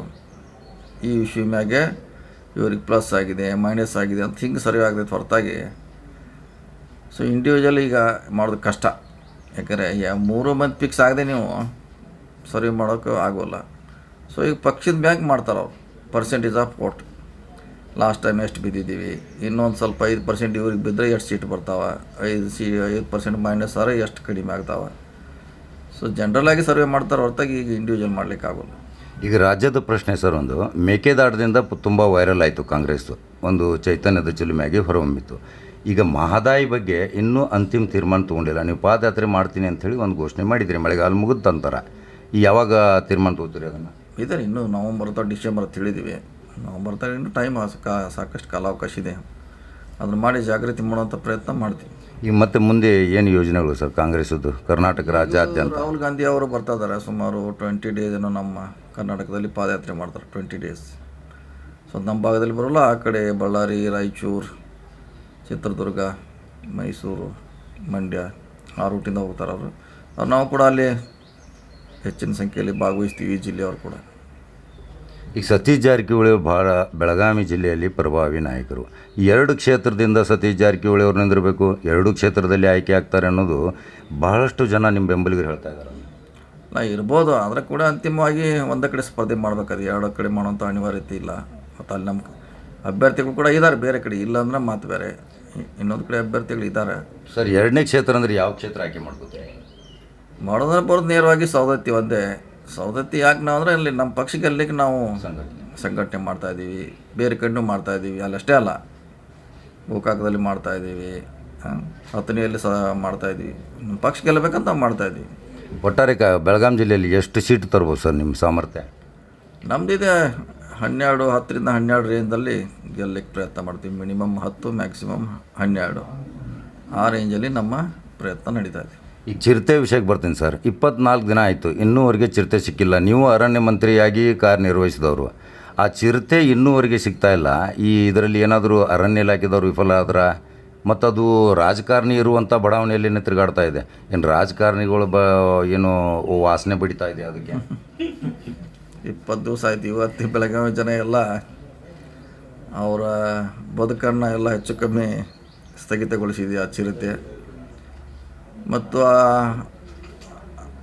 ಈ ವಿಷಯ ಮ್ಯಾಗೆ ಇವ್ರಿಗೆ ಪ್ಲಸ್ ಆಗಿದೆ ಮೈನಸ್ ಆಗಿದೆ ಅಂತ ಹಿಂಗೆ ಸರ್ವೆ ಆಗ್ತೈತೆ ಹೊರತಾಗಿ. ಸೊ ಇಂಡಿವಿಜುವಲ್ ಈಗ ಮಾಡೋದು ಕಷ್ಟ. ಯಾಕಂದರೆ ಮೂರು ಮಂತ್ ಫಿಕ್ಸ್ ಆಗದೆ ನೀವು ಸರ್ವೆ ಮಾಡೋಕ್ಕೆ ಆಗೋಲ್ಲ. ಸೊ ಈಗ ಪಕ್ಷದ ಬ್ಯಾಂಕ್ ಮಾಡ್ತಾರೆ ಅವ್ರು. Percentage of vote last time ಎಷ್ಟು ಬಿದ್ದಿದ್ದೀವಿ? ಇನ್ನೊಂದು ಸ್ವಲ್ಪ ಐದು ಪರ್ಸೆಂಟ್ ಇವ್ರಿಗೆ ಬಿದ್ದರೆ ಎಷ್ಟು ಸೀಟ್ ಬರ್ತಾವೆ? ಐದು ಸಿ ಐದು ಪರ್ಸೆಂಟ್ ಮೈನಸ್ ಆದರೆ ಎಷ್ಟು ಕಡಿಮೆ ಆಗ್ತಾವೆ? ಸೊ ಜನ್ರಲಾಗಿ ಸರ್ವೆ ಮಾಡ್ತಾರೆ ಹೊರತಾಗಿ ಈಗ ಇಂಡಿವಿಜುವಲ್ ಮಾಡ್ಲಿಕ್ಕೆ ಆಗೋಲ್ಲ. ಈಗ ರಾಜ್ಯದ ಪ್ರಶ್ನೆ ಸರ್ ಒಂದು ಮೇಕೆದಾಟದಿಂದ ತುಂಬ ವೈರಲ್ ಆಯಿತು ಕಾಂಗ್ರೆಸ್ ಒಂದು ಚೈತನ್ಯದ ಚಿಲುಮೆಯಾಗಿ ಹೊರಹೊಮ್ಮಿತ್ತು. ಈಗ ಮಹದಾಯಿ ಬಗ್ಗೆ ಇನ್ನೂ ಅಂತಿಮ ತೀರ್ಮಾನ ತೊಗೊಂಡಿಲ್ಲ. ನೀವು ಪಾದಯಾತ್ರೆ ಮಾಡ್ತೀನಿ ಅಂಥೇಳಿ ಒಂದು ಘೋಷಣೆ ಮಾಡಿದ್ರಿ ಮಳೆಗಾಲ ಮುಗಿದ ನಂತರ. ಈ ಯಾವಾಗ ತೀರ್ಮಾನ ತೊಗೋತೀರಿ ಅದನ್ನು? ಇದರ ಇನ್ನೂ ನವಂಬರ್ ಅಥವಾ ಡಿಸೆಂಬರ್ ತಿಳಿದೀವಿ. ನವಂಬರ್ ತ ಇನ್ನೂ ಟೈಮ್ ಸಾಕಷ್ಟು ಕಾಲಾವಕಾಶ ಇದೆ. ಅದನ್ನು ಮಾಡಿ ಜಾಗೃತಿ ಮಾಡುವಂಥ ಪ್ರಯತ್ನ ಮಾಡ್ತೀವಿ. ಈಗ ಮತ್ತೆ ಮುಂದೆ ಏನು ಯೋಜನೆಗಳು ಸರ್ ಕಾಂಗ್ರೆಸ್ದು ಕರ್ನಾಟಕ ರಾಜ್ಯಾದ್ಯಂತ? ರಾಹುಲ್ ಗಾಂಧಿ ಅವರು ಬರ್ತಾ ಇದ್ದಾರೆ ಸುಮಾರು ಟ್ವೆಂಟಿ ಡೇಸ್ ನಮ್ಮ ಕರ್ನಾಟಕದಲ್ಲಿ ಪಾದಯಾತ್ರೆ ಮಾಡ್ತಾರೆ ಟ್ವೆಂಟಿ ಡೇಸ್ ಸೊ ನಮ್ಮ ಭಾಗದಲ್ಲಿ ಬರೋಲ್ಲ, ಆ ಕಡೆ ಬಳ್ಳಾರಿ, ರಾಯಚೂರು, ಚಿತ್ರದುರ್ಗ, ಮೈಸೂರು, ಮಂಡ್ಯ, ಆ ರೂಟಿಂದ ಹೋಗ್ತಾರೆ ಅವರು ನಾವು ಕೂಡ ಅಲ್ಲಿ ಹೆಚ್ಚಿನ ಸಂಖ್ಯೆಯಲ್ಲಿ ಭಾಗವಹಿಸ್ತೀವಿ, ಈ ಜಿಲ್ಲೆಯವರು ಕೂಡ. ಈಗ ಸತೀಶ್ ಜಾರಕಿಹೊಳಿ ಅವರು ಭಾಳ ಬೆಳಗಾವಿ ಜಿಲ್ಲೆಯಲ್ಲಿ ಪ್ರಭಾವಿ ನಾಯಕರು. ಈ ಎರಡು ಕ್ಷೇತ್ರದಿಂದ ಸತೀಶ್ ಜಾರಕಿಹೊಳಿ ಅವ್ರು ನಿಂದಿರಬೇಕು ಎರಡು ಕ್ಷೇತ್ರದಲ್ಲಿ ಆಯ್ಕೆ ಆಗ್ತಾರೆ ಅನ್ನೋದು ಬಹಳಷ್ಟು ಜನ ನಿಮ್ಮ ಬೆಂಬಲಿಗರು ಹೇಳ್ತಾ ಇದ್ದಾರೆ. ನಾ ಇರ್ಬೋದು ಆದರೆ ಕೂಡ ಅಂತಿಮವಾಗಿ ಒಂದೇ ಕಡೆ ಸ್ಪರ್ಧೆ ಮಾಡ್ಬೇಕಾದ್ರೆ ಎರಡು ಕಡೆ ಮಾಡುವಂಥ ಅನಿವಾರ್ಯತೆ ಇಲ್ಲ. ಮತ್ತು ಅಲ್ಲಿ ನಮ್ಮ ಅಭ್ಯರ್ಥಿಗಳು ಕೂಡ ಇದ್ದಾರೆ ಬೇರೆ ಕಡೆ ಇಲ್ಲ ಅಂದ್ರೆ ಮಾತು ಬೇರೆ. ಇನ್ನೊಂದು ಕಡೆ ಅಭ್ಯರ್ಥಿಗಳು ಇದ್ದಾರೆ. ಸರ್ ಎರಡನೇ ಕ್ಷೇತ್ರ ಅಂದ್ರೆ ಯಾವ ಕ್ಷೇತ್ರ ಆಯ್ಕೆ ಮಾಡ್ಕೋತೀರಿ? ಮಾಡೋದ್ರೆ ಬರೋದು ನೇರವಾಗಿ ಸೌದತ್ತಿ ಒಂದೇ. ಸೌದತ್ತಿ ಯಾಕೆ ನಾವು ಅಂದರೆ ಅಲ್ಲಿ ನಮ್ಮ ಪಕ್ಷ ಗೆಲ್ಲಲಿಕ್ಕೆ ನಾವು ಸಂಘಟನೆ. ಸಂಘಟನೆ ಮಾಡ್ತಾ ಇದ್ದೀವಿ. ಬೇರೆ ಕಡೆನೂ ಮಾಡ್ತಾ ಇದ್ದೀವಿ. ಅಲ್ಲಿ ಗೋಕಾಕದಲ್ಲಿ ಮಾಡ್ತಾ ಇದ್ದೀವಿ. ಹತ್ತನೆಯಲ್ಲಿ ಸಹ ಮಾಡ್ತಾ ಇದ್ದೀವಿ. ನಮ್ಮ ಪಕ್ಷ ಗೆಲ್ಲಬೇಕಂತ ಮಾಡ್ತಾಯಿದ್ದೀವಿ ಮಾಡ್ತಾ ಇದ್ದೀವಿ. ಒಟ್ಟಾರೆ ಕ ಬೆಳಗಾಂ ಜಿಲ್ಲೆಯಲ್ಲಿ ಎಷ್ಟು ಸೀಟ್ ತರ್ಬೋದು ಸರ್ ನಿಮ್ಮ ಸಾಮರ್ಥ್ಯ? ನಮ್ಮದಿದೆ ಹನ್ನೆರಡು ಹತ್ತರಿಂದ ಹನ್ನೆರಡು ರೇಂಜಲ್ಲಿ ಗೆಲ್ಲಕ್ಕೆ ಪ್ರಯತ್ನ ಮಾಡ್ತೀವಿ. ಮಿನಿಮಮ್ ಹತ್ತು ಮ್ಯಾಕ್ಸಿಮಮ್ ಹನ್ನೆರಡು. ಆ ರೇಂಜಲ್ಲಿ ನಮ್ಮ ಪ್ರಯತ್ನ ನಡೀತಾ ಇದೆ. ಈಗ ಚಿರತೆ ವಿಷಯಕ್ಕೆ ಬರ್ತೀನಿ ಸರ್. ಇಪ್ಪತ್ನಾಲ್ಕು ದಿನ ಆಯಿತು. ಇನ್ನೂವರೆಗೆ ಚಿರತೆ ಸಿಕ್ಕಿಲ್ಲ. ನೀವು ಅರಣ್ಯ ಮಂತ್ರಿಯಾಗಿ ಕಾರ್ಯನಿರ್ವಹಿಸಿದವರು. ಆ ಚಿರತೆ ಇನ್ನೂವರೆಗೆ ಸಿಗ್ತಾ ಇಲ್ಲ. ಈ ಇದರಲ್ಲಿ ಏನಾದರೂ ಅರಣ್ಯ ಇಲಾಖೆದವರು ವಿಫಲ ಆದ್ರೆ? ಮತ್ತು ಅದು ರಾಜಕಾರಣಿ ಇರುವಂಥ ಬಡಾವಣೆಯಲ್ಲಿ ತಿರುಗಾಡ್ತಾ ಇದೆ. ಏನು ರಾಜಕಾರಣಿಗಳು ಬ, ಏನು ವಾಸನೆ ಬಡಿತಾ ಇದೆ ಅದಕ್ಕೆ? ಇಪ್ಪತ್ತು ದಿವಸ ಆಯ್ತು. ಇವತ್ತು ಬೆಳಗಾವಿ ಜನ ಎಲ್ಲ ಅವರ ಬದುಕನ್ನು ಎಲ್ಲ ಹೆಚ್ಚು ಕಮ್ಮಿ ಸ್ಥಗಿತಗೊಳಿಸಿದೆ ಆ ಚಿರತೆ. ಮತ್ತು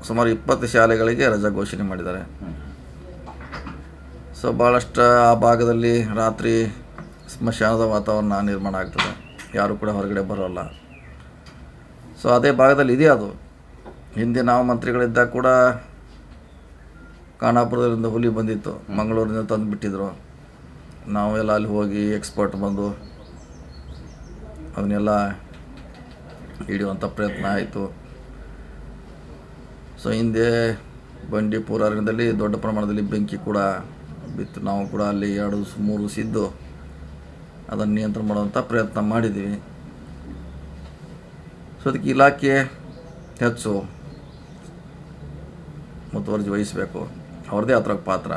ಸುಮಾರು ಇಪ್ಪತ್ತು ಶಾಲೆಗಳಿಗೆ ರಜಾ ಘೋಷಣೆ ಮಾಡಿದ್ದಾರೆ. ಸೊ ಭಾಳಷ್ಟು ಆ ಭಾಗದಲ್ಲಿ ರಾತ್ರಿ ಸ್ಮಶಾನದ ವಾತಾವರಣ ನಿರ್ಮಾಣ ಆಗ್ತದೆ. ಯಾರು ಕೂಡ ಹೊರಗಡೆ ಬರೋಲ್ಲ. ಸೊ, ಅದೇ ಭಾಗದಲ್ಲಿ ಇದೆಯಾ ಅದು. ಹಿಂದೆ ನಾವು ಮಂತ್ರಿಗಳಿದ್ದಾಗ ಕೂಡ ಖಾನಾಪುರದಿಂದ ಹುಲಿ ಬಂದಿತ್ತು. ಮಂಗಳೂರಿಂದ ತಂದು ಬಿಟ್ಟಿದ್ರು. ನಾವೆಲ್ಲ ಅಲ್ಲಿ ಹೋಗಿ ಎಕ್ಸ್ಪರ್ಟ್ ಬಂದು ಅದನ್ನೆಲ್ಲ ಹಿಡಿಯುವಂಥ ಪ್ರಯತ್ನ ಆಯಿತು. ಸೊ ಹಿಂದೆ ಬಂಡೀಪುರ ಅರಣ್ಯದಲ್ಲಿ ದೊಡ್ಡ ಪ್ರಮಾಣದಲ್ಲಿ ಬೆಂಕಿ ಕೂಡ ಬಿತ್ತು. ನಾವು ಕೂಡ ಅಲ್ಲಿ ಎರಡು ಮೂರು ಸಿದ್ದು ಅದನ್ನು ನಿಯಂತ್ರಣ ಮಾಡುವಂಥ ಪ್ರಯತ್ನ ಮಾಡಿದ್ದೀವಿ ಸೊ ಅದಕ್ಕೆ ಇಲಾಖೆ ಹೆಚ್ಚು ಮುತುವರ್ಜಿ ವಹಿಸಬೇಕು. ಅವ್ರದ್ದೇ ಅದ್ರ ಪಾತ್ರ.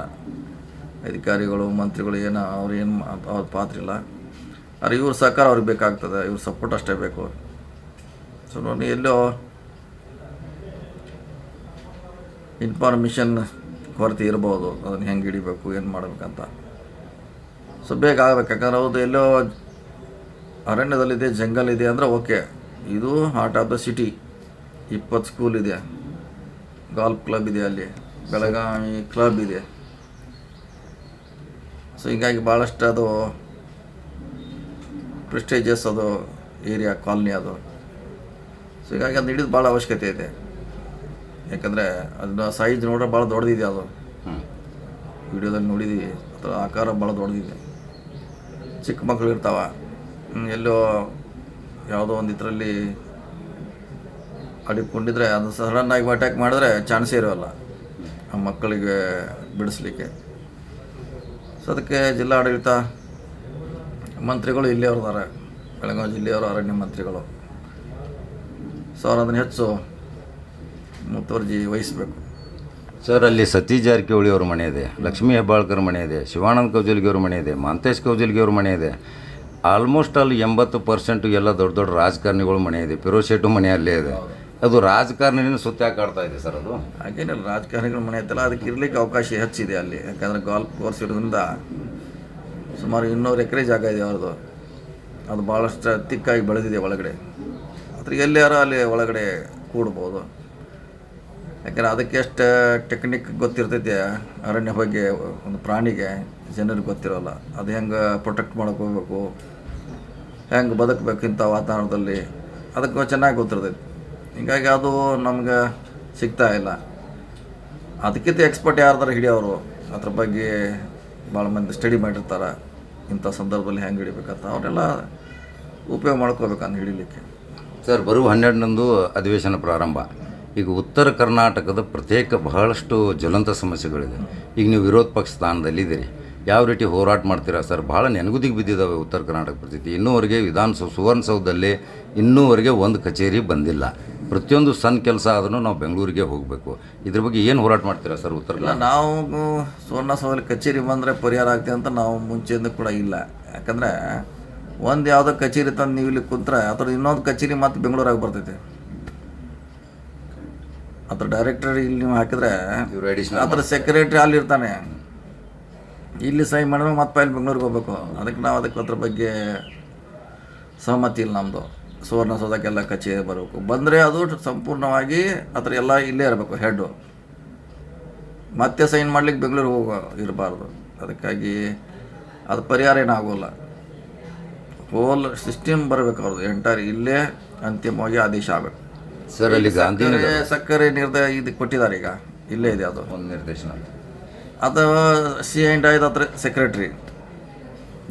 ಅಧಿಕಾರಿಗಳು, ಮಂತ್ರಿಗಳು ಏನೋ, ಅವ್ರು ಏನು, ಅವ್ರ ಪಾತ್ರ ಇಲ್ಲ. ಆದರೆ ಇವ್ರ ಸಹಕಾರ ಅವ್ರಿಗೆ ಬೇಕಾಗ್ತದೆ. ಇವ್ರ ಸಪೋರ್ಟ್ ಅಷ್ಟೇ ಬೇಕು. ಸೊ ನೋಡಿ ಎಲ್ಲೋ ಇನ್ಫಾರ್ಮೇಷನ್ ಕೊರತೆ ಇರ್ಬೋದು. ಅದನ್ನು ಹೆಂಗೆ ಹಿಡಿಬೇಕು, ಏನು ಮಾಡಬೇಕಂತ. ಸೊ ಬೇಗ ಆಗಬೇಕು. ಯಾಕಂದ್ರೆ ಹೌದು, ಎಲ್ಲೋ ಅರಣ್ಯದಲ್ಲಿದೆ ಜಂಗಲ್ ಇದೆ ಅಂದರೆ ಓಕೆ. ಇದು ಹಾರ್ಟ್ ಆಫ್ ದ ಸಿಟಿ ಇಪ್ಪತ್ತು ಸ್ಕೂಲ್ ಇದೆ. ಗಾಲ್ಫ್ ಕ್ಲಬ್ ಇದೆ ಅಲ್ಲಿ. ಬೆಳಗಾವಿ ಕ್ಲಬ್ ಇದೆ. ಸೊ ಹೀಗಾಗಿ ಭಾಳಷ್ಟು ಅದು ಪ್ರೆಸ್ಟೇಜಸ್ ಅದು ಏರಿಯಾ ಕಾಲನಿ ಅದು. ಸೊ ಹೀಗಾಗಿ ಅದನ್ನ ಹಿಡಿದು ಭಾಳ ಅವಶ್ಯಕತೆ ಇದೆ. ಯಾಕಂದರೆ ಅದನ್ನ ಸೈಜ್ ನೋಡ್ರೆ ಭಾಳ ದೊಡ್ಡದಿದೆ ಅದು. ವಿಡಿಯೋದಲ್ಲಿ ನೋಡಿದ್ದೀವಿ ಅದರ ಆಕಾರ ಭಾಳ ದೊಡ್ಡದಿದೆ. ಚಿಕ್ಕ ಮಕ್ಕಳು ಇರ್ತಾವೆ. ಎಲ್ಲೋ ಯಾವುದೋ ಒಂದು ಇದರಲ್ಲಿ ಅಡಿಕೊಂಡಿದ್ರೆ ಅದು ಸಡನ್ನಾಗಿ ಅಟ್ಯಾಕ್ ಮಾಡಿದ್ರೆ ಚಾನ್ಸೇ ಇರೋಲ್ಲ. ಆ ಮಕ್ಕಳಿಗೆ ಬಿಡಿಸ್ಲಿಕ್ಕೆ. ಸೊ ಅದಕ್ಕೆ ಜಿಲ್ಲಾಡಳಿತ ಮಂತ್ರಿಗಳು ಇಲ್ಲೇ ಅವ್ರದಾರೆ. ಬೆಳಗಾವಿ ಜಿಲ್ಲೆಯವರು ಅರಣ್ಯ ಮಂತ್ರಿಗಳು. ಸೊ ಅವ್ರು ಅದನ್ನು ಹೆಚ್ಚು ಮುತುವರ್ಜಿ ವಹಿಸಬೇಕು. ಸರ್ ಅಲ್ಲಿ ಸತೀಶ್ ಜಾರಕಿಹೊಳಿ ಅವ್ರ ಮನೆ ಇದೆ ಲಕ್ಷ್ಮೀ ಹೆಬ್ಬಾಳ್ಕರ್ ಮನೆ ಇದೆ ಶಿವಾನಂದ ಕೌಜಲ್ಗಿ ಅವ್ರ ಮನೆ ಇದೆ ಮಾಂತೇಶ್ ಕೌಜಲ್ಗಿ ಅವ್ರ ಮನೆ ಇದೆ. ಆಲ್ಮೋಸ್ಟ್ ಅಲ್ಲಿ ಎಂಬತ್ತು ಪರ್ಸೆಂಟು ಎಲ್ಲ ದೊಡ್ಡ ದೊಡ್ಡ ರಾಜಕಾರಣಿಗಳ ಮನೆ ಇದೆ ಫಿರೋಜ್ ಶೆಟ್ಟು ಮನೆ ಅಲ್ಲೇ ಇದೆ. ಅದು ರಾಜಕಾರಣಿನ ಸುತ್ತ ಆಡ್ತಾ ಇದೆ ಸರ್ ಅದು. ಹಾಗೇನಿಲ್ಲ ರಾಜಕಾರಣಿಗಳ ಮನೆ ಐತಲ್ಲ ಅದಕ್ಕೆ ಇರಲಿಕ್ಕೆ ಅವಕಾಶ ಹೆಚ್ಚಿದೆ ಅಲ್ಲಿ. ಯಾಕಂದರೆ ಗಾಲ್ಫ್ ಕೋರ್ಸ್ ಇರೋದ್ರಿಂದ ಸುಮಾರು ಇನ್ನೂರು ಎಕರೆ ಜಾಗ ಇದೆ ಅವ್ರದ್ದು. ಅದು ಭಾಳಷ್ಟು ತಿಕ್ಕಾಗಿ ಬೆಳೆದಿದೆ ಒಳಗಡೆ. ಅದ್ರ ಎಲ್ಲಿಯಾರ ಅಲ್ಲಿ ಒಳಗಡೆ ಕೂಡ್ಬೋದು. ಯಾಕಂದ್ರೆ ಅದಕ್ಕೆ ಎಷ್ಟು ಟೆಕ್ನಿಕ್ ಗೊತ್ತಿರ್ತೈತೆ ಅರಣ್ಯ ಬಗ್ಗೆ, ಒಂದು ಪ್ರಾಣಿಗೆ ಜನರಿಗೆ ಗೊತ್ತಿರೋಲ್ಲ. ಅದು ಹೆಂಗೆ ಪ್ರೊಟೆಕ್ಟ್ ಮಾಡಕ್ಕೆ ಹೋಗ್ಬೇಕು, ಹೆಂಗೆ ಬದುಕಬೇಕು ಇಂಥ ವಾತಾವರಣದಲ್ಲಿ, ಅದಕ್ಕೆ ಚೆನ್ನಾಗಿ ಗೊತ್ತಿರ್ತೈತಿ. ಹೀಗಾಗಿ ಅದು ನಮ್ಗೆ ಸಿಗ್ತಾ ಇಲ್ಲ. ಅದಕ್ಕಿಂತ ಎಕ್ಸ್ಪರ್ಟ್ ಯಾರ್ದಾರು ಹಿಡಿಯೋರು, ಅದ್ರ ಬಗ್ಗೆ ಭಾಳ ಮಂದಿ ಸ್ಟಡಿ ಮಾಡಿರ್ತಾರೆ. ಇಂಥ ಸಂದರ್ಭದಲ್ಲಿ ಹೆಂಗೆ ಹಿಡಿಬೇಕಂತ ಅವರೆಲ್ಲ ಉಪಯೋಗ ಮಾಡ್ಕೋಬೇಕಂತ ಹಿಡಿಲಿಕ್ಕೆ. ಸರ್ ಬರುವ ಹನ್ನೆರಡನಂದು ಅಧಿವೇಶನ ಪ್ರಾರಂಭ. ಈಗ ಉತ್ತರ ಕರ್ನಾಟಕದ ಪ್ರತ್ಯೇಕ ಬಹಳಷ್ಟು ಜ್ವಲಂತ ಸಮಸ್ಯೆಗಳಿದೆ. ಈಗ ನೀವು ವಿರೋಧ ಪಕ್ಷ ಸ್ಥಾನದಲ್ಲಿದ್ದೀರಿ ಯಾವ ರೀತಿ ಹೋರಾಟ ಮಾಡ್ತೀರಾ ಸರ್? ಭಾಳ ನೆನಗುದಿಗೆ ಬಿದ್ದಿದ್ದಾವೆ ಉತ್ತರ ಕರ್ನಾಟಕ ಪರಿಸ್ಥಿತಿ. ಇನ್ನೂವರೆಗೆ ವಿಧಾನಸೌಧ ಸುವರ್ಣಸೌಧದಲ್ಲಿ ಇನ್ನೂವರೆಗೆ ಒಂದು ಕಚೇರಿ ಬಂದಿಲ್ಲ. ಪ್ರತಿಯೊಂದು ಸಣ್ಣ ಕೆಲಸ ಆದ್ರೂ ನಾವು ಬೆಂಗಳೂರಿಗೆ ಹೋಗಬೇಕು. ಇದ್ರ ಬಗ್ಗೆ ಏನು ಹೋರಾಟ ಮಾಡ್ತೀರಾ ಸರ್ ಉತ್ತರ ನಾವು ಸುವರ್ಣಸೌಧದಲ್ಲಿ ಕಚೇರಿ ಬಂದರೆ ಪರಿಹಾರ ಆಗ್ತದೆ ಅಂತ ನಾವು ಮುಂಚೆಯಿಂದ ಕೂಡ ಇಲ್ಲ. ಯಾಕಂದರೆ ಒಂದು ಯಾವುದೋ ಕಚೇರಿ ತಂದು ನೀವು ಇಲ್ಲಿ ಕುಂತ್ರೆ ಅದ್ರ ಇನ್ನೊಂದು ಕಚೇರಿ ಮತ್ತು ಬೆಂಗಳೂರಾಗ ಬರ್ತೈತೆ. ಅದ್ರ ಡೈರೆಕ್ಟರ್ ಇಲ್ಲಿ ನೀವು ಹಾಕಿದ್ರೆ ಅದ್ರ ಸೆಕ್ರೆಟ್ರಿ ಅಲ್ಲಿ ಇರ್ತಾನೆ. ಇಲ್ಲಿ ಸೈನ್ ಮಾಡಿದ್ರೆ ಮತ್ತೆ ಪೈಲ್ ಬೆಂಗಳೂರಿಗೆ ಹೋಗ್ಬೇಕು. ಅದಕ್ಕೆ ನಾವು ಅದಕ್ಕೆ ಅದ್ರ ಬಗ್ಗೆ ಸಹಮತಿ ಇಲ್ಲ ನಮ್ಮದು ಸುವರ್ಣಸೌಧಕ್ಕೆಲ್ಲ ಕಚೇರಿ ಬರಬೇಕು. ಬಂದರೆ ಅದು ಸಂಪೂರ್ಣವಾಗಿ ಅದ್ರ ಎಲ್ಲ ಇಲ್ಲೇ ಇರಬೇಕು ಹೆಡ್ಡು ಮತ್ತೆ ಸೈನ್ ಮಾಡ್ಲಿಕ್ಕೆ ಬೆಂಗಳೂರಿಗೆ ಹೋಗೋ ಇರಬಾರ್ದು. ಅದಕ್ಕಾಗಿ ಅದು ಪರಿಹಾರ ಏನಾಗೋಲ್ಲ ಹೋಲ್ ಸಿಸ್ಟಮ್ ಬರಬೇಕು ಅವ್ರದ್ದು. ಎಂಟರ್ ಇಲ್ಲೇ ಅಂತಿಮವಾಗಿ ಆದೇಶ ಆಗಬೇಕು. ಸರ್ ಅಲ್ಲಿ ಸಕ್ಕರೆ ಸಕ್ಕರೆ ನಿರ್ದಯ ಇದು ಕೊಟ್ಟಿದ್ದಾರೆ ಈಗ. ಇಲ್ಲೇ ಇದೆ ಅದು. ಒಂದು ನಿರ್ದೇಶನ ಅದು ಸಿ ಆ್ಯಂಡ್ ಐದು ಹತ್ರ ಸೆಕ್ರೆಟ್ರಿ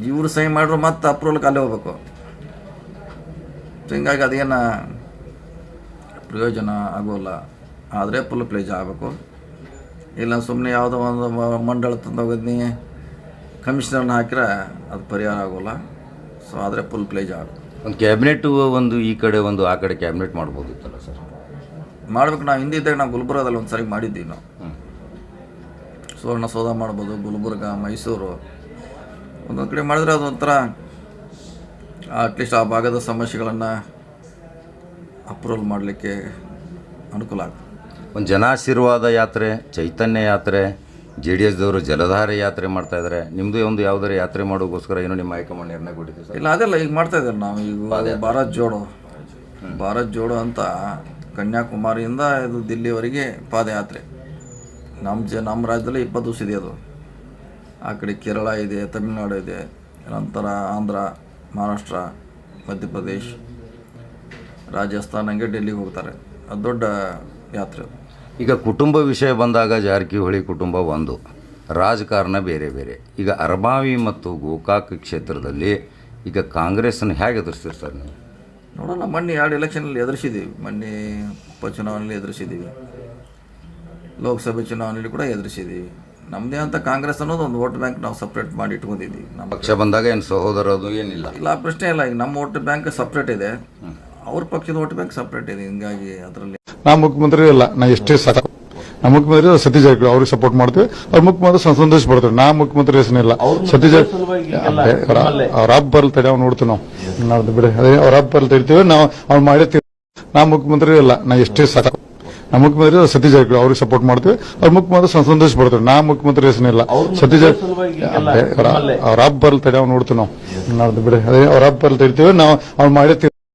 ಇವರು ಸೈನ್ ಮಾಡ್ರು ಮತ್ತೆ ಅಪ್ರೂವಲ್ಗೆ ಅಲ್ಲೇ ಹೋಗ್ಬೇಕು. ಹಿಂಗಾಗಿ ಅದೇನು ಪ್ರಯೋಜನ ಆಗೋಲ್ಲ. ಆದರೆ ಫುಲ್ ಪ್ಲೇಜ್ ಆಗಬೇಕು. ಇಲ್ಲ ಸುಮ್ಮನೆ ಯಾವುದೋ ಒಂದು ಮ- ಮಂಡಳ ತಂದೋಗಿದ್ನಿ ಕಮಿಷನರ್ನ ಹಾಕಿದ್ರೆ ಅದು ಪರಿಹಾರ ಆಗೋಲ್ಲ. ಸೊ ಆದರೆ ಫುಲ್ ಪ್ಲೇಜ್ ಆಗ ಒಂದು ಕ್ಯಾಬಿನೆಟ್ ಒಂದು ಈ ಕಡೆ ಒಂದು ಆ ಕಡೆ ಕ್ಯಾಬಿನೆಟ್ ಮಾಡ್ಬೋದಿತ್ತಲ್ಲ ಸರ್? ಮಾಡ್ಬೇಕು ನಾವು ಹಿಂದಿದ್ದಾಗ ನಾವು ಗುಲ್ಬರ್ಗದಲ್ಲಿ ಒಂದು ಸರಿ ಮಾಡಿದ್ದೀವಿ ನಾವು ಸುವರ್ಣ ಸೌಧ ಮಾಡ್ಬೋದು ಗುಲ್ಬರ್ಗ ಮೈಸೂರು. ಒಂದೊಂದು ಕಡೆ ಮಾಡಿದ್ರೆ ಅದು ಒಂಥರ ಅಟ್ಲೀಸ್ಟ್ ಆ ಭಾಗದ ಸಮಸ್ಯೆಗಳನ್ನು ಅಪ್ರೂವಲ್ ಮಾಡಲಿಕ್ಕೆ ಅನುಕೂಲ ಆಗ್ತದೆ. ಒಂದು ಜನಾಶೀರ್ವಾದ ಯಾತ್ರೆ ಚೈತನ್ಯ ಯಾತ್ರೆ ಜೆ ಡಿ ಎಸ್ದವರು ಜಲಧಾರೆ ಯಾತ್ರೆ ಮಾಡ್ತಾ ಇದ್ದಾರೆ ನಿಮ್ಮದು ಒಂದು ಯಾವ್ದಾರು ಯಾತ್ರೆ ಮಾಡೋಕ್ಕೋಸ್ಕರ ಏನು ನಿಮ್ಮ ಹೈಕಮಾಂಡ್ ನಿರ್ಣಯ ಕೊಟ್ಟಿದ್ದೀವಿ ಸರ್? ಇಲ್ಲ ಅದೆಲ್ಲ ಈಗ ಮಾಡ್ತಾ ಇದ್ದಾರೆ ನಾವು. ಈಗ ಭಾರತ್ ಜೋಡೋ. ಭಾರತ್ ಜೋಡೋ ಅಂತ ಕನ್ಯಾಕುಮಾರಿಯಿಂದ ಇದು ದಿಲ್ಲಿವರೆಗೆ ಪಾದಯಾತ್ರೆ. ನಮ್ಮ ಜ ನಮ್ಮ ರಾಜ್ಯದಲ್ಲಿ ಇಪ್ಪತ್ತು ದಿವಸ ಇದೆ ಅದು. ಆ ಕಡೆ ಕೇರಳ ಇದೆ ತಮಿಳುನಾಡು ಇದೆ ನಂತರ ಆಂಧ್ರ ಮಹಾರಾಷ್ಟ್ರ ಮಧ್ಯಪ್ರದೇಶ್ ರಾಜಸ್ಥಾನ ಹಂಗೆ ಡೆಲ್ಲಿಗೆ ಹೋಗ್ತಾರೆ. ಅದು ದೊಡ್ಡ ಯಾತ್ರೆ ಅದು. ಈಗ ಕುಟುಂಬ ವಿಷಯ ಬಂದಾಗ ಜಾರಕಿಹೊಳಿ ಕುಟುಂಬ ಒಂದು. ರಾಜಕಾರಣ ಬೇರೆ ಬೇರೆ. ಈಗ ಅರಬಾವಿ ಮತ್ತು ಗೋಕಾಕ್ ಕ್ಷೇತ್ರದಲ್ಲಿ ಈಗ ಕಾಂಗ್ರೆಸ್ಸನ್ನು ಹೇಗೆ ಎದುರಿಸ್ತೀರಿ ಸರ್ ನೀವು? ನೋಡೋಣ ಮೊನ್ನೆ ಎರಡು ಎಲೆಕ್ಷನಲ್ಲಿ ಎದುರಿಸಿದ್ದೀವಿ ಮೊನ್ನೆ ಉಪಚುನಾವಣೆಯಲ್ಲಿ ಎದುರಿಸಿದ್ದೀವಿ. ಲೋಕಸಭೆ ಚುನಾವಣೆಯಲ್ಲಿ ಕೂಡ ಎದುರಿಸಿದ್ದೀವಿ. ನಮ್ಮದೇ ಅಂತ ಕಾಂಗ್ರೆಸ್ ಅನ್ನೋದು ಒಂದು ವೋಟ್ ಬ್ಯಾಂಕ್ ನಾವು ಸಪ್ರೇಟ್ ಮಾಡಿ ಇಟ್ಕೊಂಡಿದ್ದೀವಿ. ನಮ್ಮ ಪಕ್ಷ ಬಂದಾಗ ಏನು ಸಹೋದರದು ಏನಿಲ್ಲ? ಇಲ್ಲ ಪ್ರಶ್ನೆ ಇಲ್ಲ. ಈಗ ನಮ್ಮ ವೋಟ್ ಬ್ಯಾಂಕ್ ಸಪ್ರೇಟ್ ಇದೆ. ಅವ್ರ ಪಕ್ಷದ ವೋಟ್ ಬ್ಯಾಂಕ್ ಸಪ್ರೇಟ್ ಇದೆ. ಹಿಂಗಾಗಿ ಅದರಲ್ಲಿ ನಾ ಮುಖ್ಯಮಂತ್ರಿ ಇಲ್ಲ ನಾ ಎಷ್ಟೇ ಸಾಕು ನಾ ಮುಖ್ಯಮಂತ್ರಿ ಸತೀಶ್ ಜಾರಕಿಹೊಳಿ ಅವ್ರಿಗೆ ಸಪೋರ್ಟ್ ಮಾಡ್ತೀವಿ. ಅವ್ರ ಮುಖ್ಯಮಂತ್ರಿ ಸಂತೋಷ ಬರ್ತಾರೆ ನಾ ಮುಖ್ಯಮಂತ್ರಿ ಹೆಸರಿಲ್ಲ ಸತೀಶ್ ಜಾರಕಿಹೊಳಿ ಅವ್ರ ಹಬ್ಬ ಬರ್ಲಿ ತಡೆ ಅವ್ನು ನೋಡ್ತೀವಿ ನಾವು. ನಾಡ್ದು ಬಿಡಿ. ಅದೇ ಅವ್ರ ಹಬ್ಬ ಬರ್ಲಿ ತಡಿತೀವಿ. ನಾವು ಅವ್ನು ಮಾಡಿರ್ತೀವಿ ನಾ ಮುಖ್ಯಮಂತ್ರಿ ಇಲ್ಲ ನಾ ಎಷ್ಟೇ ಸಾಕು ನಾ ಮುಖ್ಯಮಂತ್ರಿ ಸತೀಶ್ ಜಾರಕಿಹೊಳಿ ಅವ್ರಿಗೆ ಸಪೋರ್ಟ್ ಮಾಡ್ತೀವಿ. ಅವ್ರ ಮುಖ್ಯಮಂತ್ರಿ ಸಂತೋಷ ಬರ್ತಾರೆ ನಾ ಮುಖ್ಯಮಂತ್ರಿ ಹೆಸರಿಲ್ಲ ಸತೀಶ್ ಜಾರಕಿಹೊಳಿ ಅವ್ರ ಹಬ್ಬ ಬರ್ಲಿ ತಡೆ ಅವ್ನು ನೋಡ್ತೀವಿ ನಾವು. ನಾಡ್ದು ಬಿಡಿ. ಅದೇ ಅವ್ರ ಹಬ್ಬ ಬರ್ಲ್ ತಡಿತೀವಿ. ನಾವು ಅವ್ನು ಮಾಡಿರ್ತೀವಿ